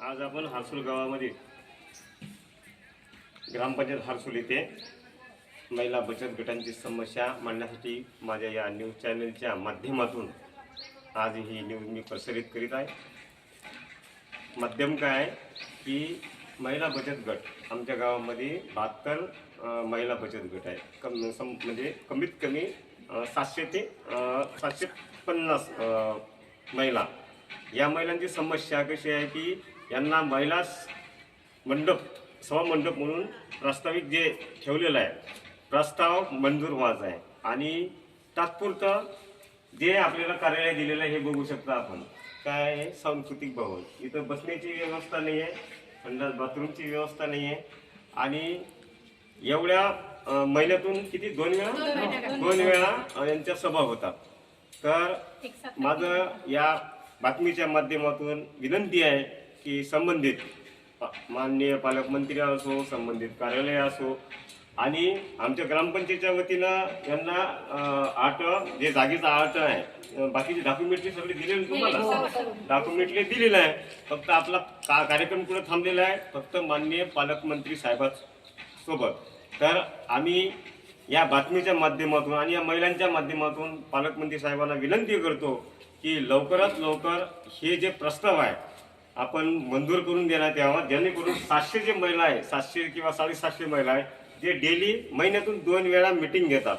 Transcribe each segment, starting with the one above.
आज आपण हारसूल गावामध्ये ग्रामपंचायत हारसूल येथे महिला बचत गटांची समस्या मांडण्यासाठी माझ्या या न्यूज चॅनलच्या माध्यमातून आज ही न्यूज मी प्रसारित करीत आहे. माध्यम काय आहे की महिला बचत गट आमच्या गावामध्ये बहात्तर महिला बचत गट आहे कम सम म्हणजे कमीत कमी सातशे ते सातशे पन्नास महिला. या महिलांची समस्या कशी आहे की यांना महिला मंडप सभामंडप म्हणून प्रस्तावित जे ठेवलेलं आहे प्रस्ताव मंजूर व्हायचा आहे. आणि तात्पुरतं जे आपल्याला कार्यालय दिलेलं आहे हे बघू शकता आपण. काय आहे? सांस्कृतिक भवन. इथं बसण्याची व्यवस्था नाही आहे संडास बाथरूमची व्यवस्था नाही आहे. आणि एवढ्या महिन्यातून किती? दोन वेळा? दोन वेळा. यांच्या सभा होतात. तर माझं या बातमीच्या माध्यमातून विनंती आहे की संबंधित माननीय पालकमंत्री असो संबंधित कार्यालय असो आणि आमच्या ग्रामपंचायतच्या वतीनं यांना आट जे जागेचा आट आहे बाकीची डॉक्युमेंटरी सगळी दिलेली तुम्हाला. डॉक्युमेंटरी दिलेलं आहे फक्त आपला का कार्यक्रम कुठं थांबलेला आहे फक्त माननीय पालकमंत्री साहेबांसोबत. तर आम्ही या बातमीच्या माध्यमातून आणि या महिलांच्या माध्यमातून पालकमंत्री साहेबांना विनंती करतो की लवकरात लवकर हे जे प्रस्ताव आहे आपण मंजूर करून देण्यात यावा. जेणेकरून सातशे जे महिला आहे सातशे किंवा साडेसातशे महिला आहे जे डेली महिन्यातून दोन वेळा मिटिंग घेतात.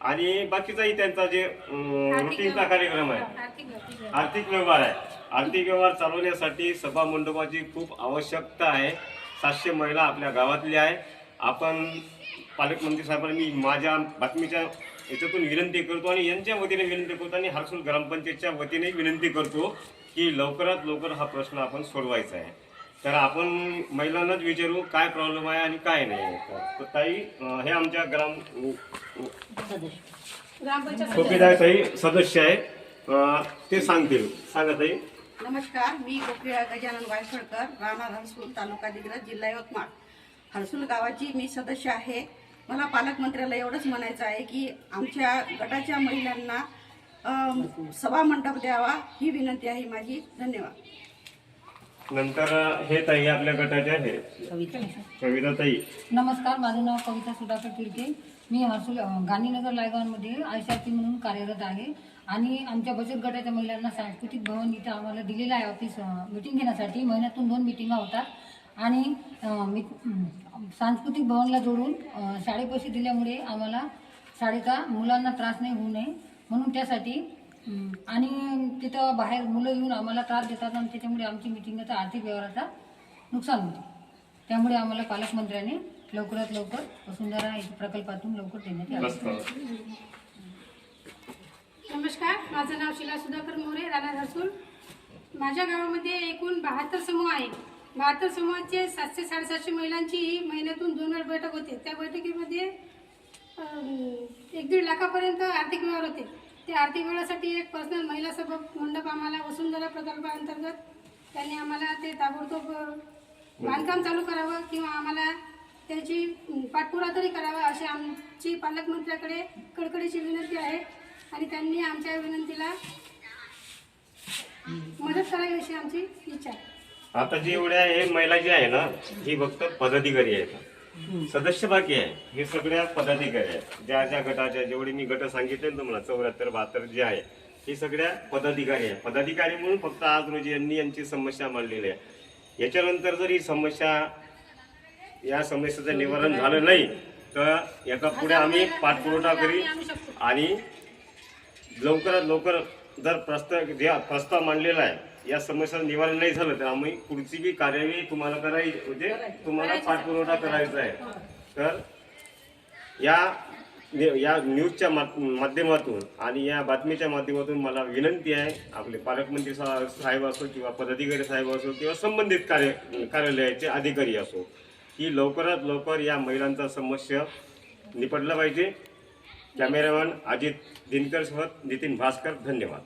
आणि बाकीचाही त्यांचा जे रुटीनचा कार्यक्रम आहे. आर्थिक व्यवहार आहे. आर्थिक व्यवहार चालवण्यासाठी सभा मंडपाची खूप आवश्यकता आहे. सातशे महिला आपल्या गावातल्या आहे. आपण पालकमंत्री साहेबांना मी माझ्या बातमीच्या याच्यातून विनंती करतो आणि यांच्या वतीने विनंती करतो आणि हरसूल ग्रामपंचायतच्या वतीने विनंती करतो की लवकरात लवकर हा प्रश्न आपण सोडवायचा आहे. तर आपण महिलांनाच विचारू काय प्रॉब्लेम आहे आणि काय नाही. तर ताई हे आमच्या ग्राम ग्रामपंचायत चौकीदार ताई सदस्य आहे. ते सांगतील. सांगा ताई. नमस्कार मी गोपीळा गजानन वायफळकर राहणार हरसूल तालुका दिग्रज जिल्हा यवतमाळ. हरसूल गावाची मी सदस्य आहे. मला पालकमंत्र्याला एवढंच म्हणायचं आहे की आमच्या गटाच्या महिलांना अम, सभामंडप द्यावा ही विनंती आहे माझी. धन्यवाद. नंतर हे ताई आपल्या गटाचे आहे कविता. ताई. नमस्कार माझं नाव कविता सुधाकर तिडके. मी हर्सुल गांधीनगर लायगावमध्ये आय सी आर पी म्हणून कार्यरत आहे. आणि आमच्या बचत गटाच्या महिलांना सांस्कृतिक भवन इथं आम्हाला दिलेलं आहे ऑफिस मिटिंग घेण्यासाठी. महिन्यातून दोन मिटिंगा होतात. आणि मी सांस्कृतिक भवनला जोडून अं, शाळेपैसे दिल्यामुळे आम्हाला शाळेचा मुलांना त्रास नाही होऊ नये म्हणून त्यासाठी आणि तिथं बाहेर मुलं येऊन आम्हाला त्रास देतात आणि त्याच्यामुळे आमची मिटिंगचा आर्थिक व्यवहाराचा नुकसान होते. त्यामुळे आम्हाला पालकमंत्र्यांनी लवकरात लवकर वसुंधरा प्रकल्पातून लवकर देण्यात नमस्कार. माझं नाव शिला सुधाकर मोरे राणा हरसूल माझ्या गावामध्ये एकूण बहात्तर समूह आहे भारतीय समूहाचे सातशे साडेसातशे महिलांची ही महिन्यातून दोन वेळ बैठक होते. त्या बैठकीमध्ये एक दीड लाखापर्यंत आर्थिक व्यवहार होते. त्या आर्थिक व्यवहारासाठी एक पर्सनल महिला सभा मंडप आम्हाला वसुंधरा प्रकल्पाअंतर्गत त्यांनी आम्हाला ते ताबडतोब बांधकाम चालू करावं किंवा आम्हाला त्याची पाठपुरा तरी करावा अशी आमची पालकमंत्र्याकडे कडकडीची विनंती आहे आणि त्यांनी आमच्या विनंतीला मदत करावी अशी आमची इच्छा आहे. आता जी एवढ्या हे महिला जी आहे ना ही फक्त पदाधिकारी आहेत. सदस्य बाकी आहे. हे सगळ्या पदाधिकारी आहेत. ज्या ज्या गटाच्या जेवढे मी गट सांगितले तुम्हाला चौऱ्याहत्तर बहात्तर जे आहे हे सगळ्या पदाधिकारी आहे पदाधिकारी म्हणून फक्त आज रोजी यांनी यांची समस्या मांडलेली आहे. याच्यानंतर जर ही समस्या या समस्येचं निवारण झालं नाही तर याचा पुढे आम्ही पाठपुरवठा करी आणि लवकरात लवकर जर प्रस्ताव जे प्रस्ताव मांडलेला आहे या समस्याचं निवारण नाही झालं तर आम्ही पुढची बी कार्यवाही तुम्हाला करायची म्हणजे तुम्हाला पाठपुरवठा करायचा आहे. तर या या न्यूजच्या मा- माध्यमातून आणि या बातमीच्या माध्यमातून मला विनंती आहे आपले पालकमंत्री साहेब असो किंवा पदाधिकारी साहेब असो किंवा संबंधित कार्य कार्यालयाचे अधिकारी असो की लवकरात लवकर या महिलांचा समस्या निपटला पाहिजे. कॅमेरामॅन अजित दिनकर सोबत नितीन भास्कर धन्यवाद.